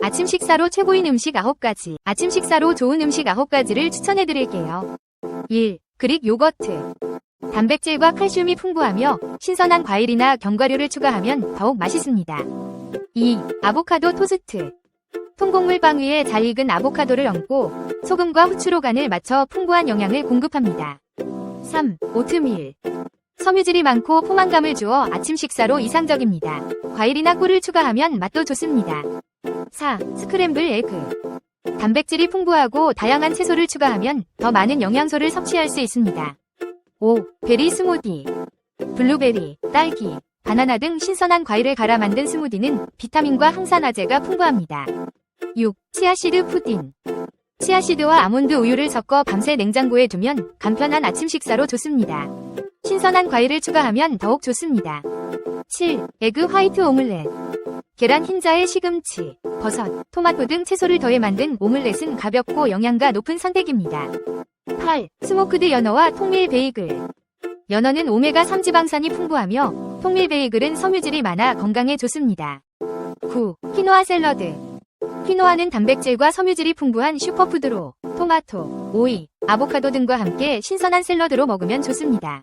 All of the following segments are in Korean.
아침 식사로 최고인 음식 9가지, 아침 식사로 좋은 음식 9가지를 추천해 드릴게요. 1. 그릭 요거트. 단백질과 칼슘이 풍부하며 신선한 과일이나 견과류를 추가하면 더욱 맛있습니다. 2. 아보카도 토스트. 통곡물 빵 위에 잘 익은 아보카도를 얹고 소금과 후추로 간을 맞춰 풍부한 영양을 공급합니다. 3. 오트밀. 섬유질이 많고 포만감을 주어 아침 식사로 이상적입니다. 과일이나 꿀을 추가하면 맛도 좋습니다. 4. 스크램블 에그. 단백질이 풍부하고 다양한 채소를 추가하면 더 많은 영양소를 섭취할 수 있습니다. 5. 베리 스무디. 블루베리, 딸기, 바나나 등 신선한 과일을 갈아 만든 스무디는 비타민과 항산화제가 풍부합니다. 6. 치아씨드 푸딩. 치아씨드와 아몬드 우유를 섞어 밤새 냉장고에 두면 간편한 아침 식사로 좋습니다. 신선한 과일을 추가하면 더욱 좋습니다. 7. 에그 화이트 오믈렛. 계란 흰자에 시금치, 버섯, 토마토 등 채소를 더해 만든 오믈렛은 가볍고 영양가 높은 선택입니다. 8. 스모크드 연어와 통밀 베이글. 연어는 오메가3 지방산이 풍부하며 통밀 베이글은 섬유질이 많아 건강에 좋습니다. 9. 퀴노아 샐러드. 퀴노아는 단백질과 섬유질이 풍부한 슈퍼푸드로 토마토, 오이, 아보카도 등과 함께 신선한 샐러드로 먹으면 좋습니다.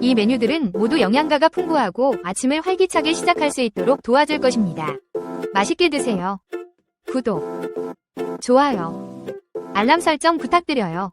이 메뉴들은 모두 영양가가 풍부하고 아침을 활기차게 시작할 수 있도록 도와줄 것입니다. 맛있게 드세요. 구독, 좋아요, 알람 설정 부탁드려요.